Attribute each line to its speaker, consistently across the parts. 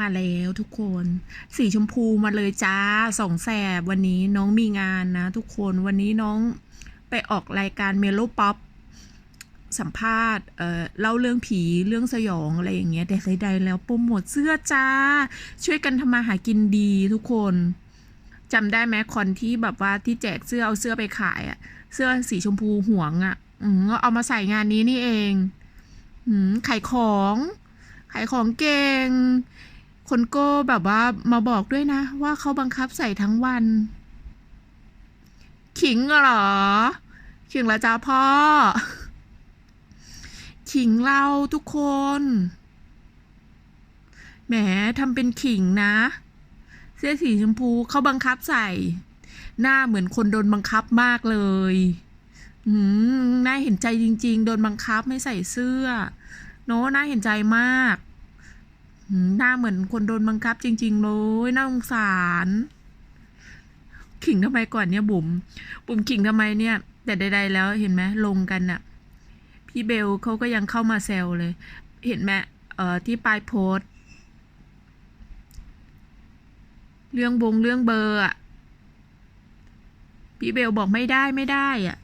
Speaker 1: มาแล้วทุกคน สีชมพูมาเลยจ้าสองแสบวันนี้น้องมีงานนะทุกคนวันนี้น้องไปออกรายการเมโลป๊อปสัมภาษณ์เอ่อเล่าเรื่องผีเรื่องสยองอะไรอย่างเงี้ยแต่ใดๆแล้วโปรโมทเสื้อจ้า ช่วยกันทำมาหากินดีทุกคนจำได้ไหมคอนที่แบบว่าที่แจกเสื้อเอาเสื้อไปขายอะเสื้อสีชมพูห่วงอะอืมก็เอามาใส่งานนี้นี่เอง อืมขายของ ขายของเก่ง คนโก้แบบว่ามาบอกด้วยนะ ว่าเขาบังคับใส่ทั้งวัน ขิงเหรอ ขิงละจ้าพ่อ ขิงเราทุกคน แหมทำเป็นขิงนะ เสื้อสีชมพูเขาบังคับใส่ หน้าเหมือนคนโดนบังคับมากเลย อืมน่าเห็นใจจริง ๆ โดนบังคับไม่ใส่เสื้อ โน้น่าเห็นใจมาก หน้าเหมือนคนโดนบังคับจริง ๆ เลยน่าสงสาร ขิงทำไมก่อนเนี่ยบุ๋มบุ๋มขิงทำไมเนี่ย แต่ใด ๆ แล้วเห็นไหมลงกันน่ะพี่เบลเขาก็ยังเข้ามาแซวเลย เห็นไหมเอ่อที่ปลายโพสเรื่องบงเรื่องเบอร์อะพี่เบลบอกไม่ได้ไม่ได้อะ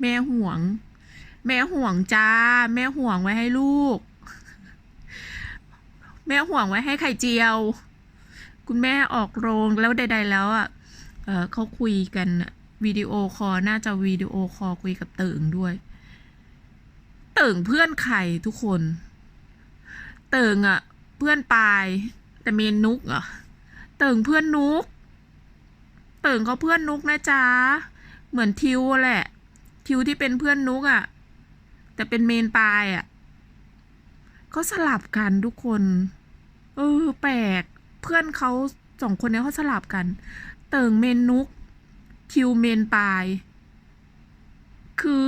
Speaker 1: แม่ห่วง แม่ห่วงจ้า แม่ห่วงไว้ให้ลูก แม่ห่วงไว้ให้ไข่เจียว คุณแม่ออกโรงแล้วใด ๆ แล้วอะเขาคุยกันวิดีโอคอลน่าจะวิดีโอคอลคุยกับเติ่งด้วย เติ่งเพื่อนใครทุกคน เติ่งอะ เพื่อนปาย แต่เมนนุกอะเติ่งเพื่อนนุก เติ่งเขาเพื่อนนุกนะจ๊ะเหมือนทิวแหละ ทิวที่เป็นเพื่อนนุกอะ่ะ แต่เป็นเมนปลายอะ่ะเขาสลับกันทุกคน เออ แปลก เพื่อนเขาสองคนนี้เขาสลับกัน เติ่งเมนนุกทิวเมนปลาย คือ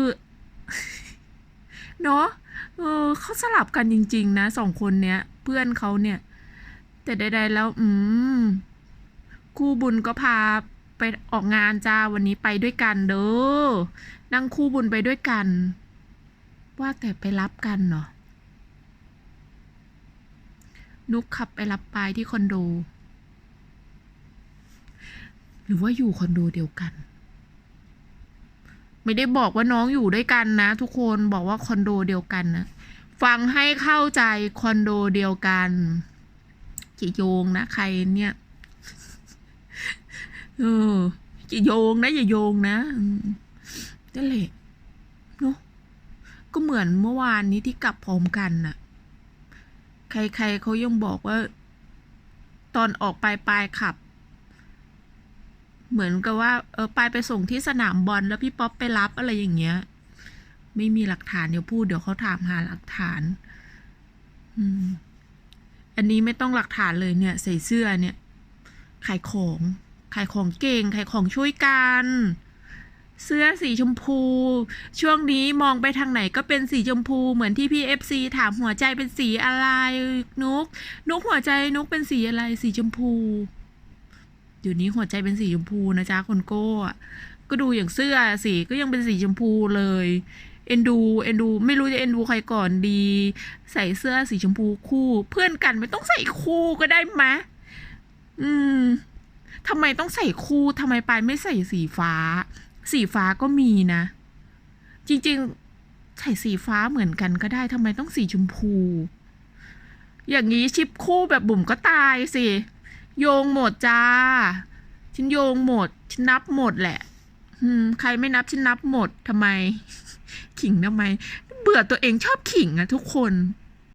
Speaker 1: เนาะเออเขาสลับกันจริง ๆ นะสองคนเนี้ย เพื่อนเขาเนี่ย แต่ใดๆแล้ว อืมคู่บุญก็พาไปออกงานจ้าวันนี้ไปด้วยกันเด้อนั่งคู่บุญไปด้วยกัน ว่าแต่ไปรับกันเนาะ นุกขับไปรับปายที่คอนโด หรือว่าอยู่คอนโดเดียวกัน ไม่ได้บอกว่าน้องอยู่ด้วยกันนะ ทุกคนบอกว่าคอนโดเดียวกันนะฟังให้เข้าใจคอนโดเดียวกันจะโยงนะใครเนี่ยเอออย่โยงนะอย่าโยงนะนั่นแหละเนาะก็เหมือนเมื่อวานนี้ที่กลับพร้อมกันน่ะ ใครๆเขายังบอกว่า ตอนออกไปปลายขับ เหมือนกับว่า เออปลายไปส่งที่สนามบอลแล้วพี่ป๊อปไปรับอะไรอย่างเงี้ย ไม่มีหลักฐานเดี๋ยวพูดเดี๋ยวเขาถามหาหลักฐาน อืม อันนี้ไม่ต้องหลักฐานเลยเนี่ย ใส่เสื้อเนี่ยขายของขายของเก่งขายของช่วยกัน เสื้อสีชมพู ช่วงนี้มองไปทางไหนก็เป็นสีชมพู เหมือนที่พี่เอฟซีถามหัวใจเป็นสีอะไร นุก นุกหัวใจนุกเป็นสีอะไร สีชมพูเดี๋ยวนี้หัวใจเป็นสีชมพูนะจ๊ะคนโก้ก็ดูอย่างเสื้อสีก็ยังเป็นสีชมพูเลย เอ็นดู เอ็นดู ไม่รู้จะเอ็นดูใครก่อนดี ใส่เสื้อสีชมพูคู่ เพื่อนกันไม่ต้องใส่คู่ก็ได้มะ อืมทำไมต้องใส่คู่ทำไมปายไม่ใส่สีฟ้า สีฟ้าก็มีนะ จริงๆ ใส่สีฟ้าเหมือนกันก็ได้ทำไมต้องสีชมพู อย่างนี้ชิปคู่แบบบุ๋มก็ตายสิ โยงหมดจ้า ฉันโยงหมด ฉันนับหมดแหละใครไม่นับฉันนับหมดทำไม ขิงทำไม เบื่อตัวเองชอบขิงอะทุกคน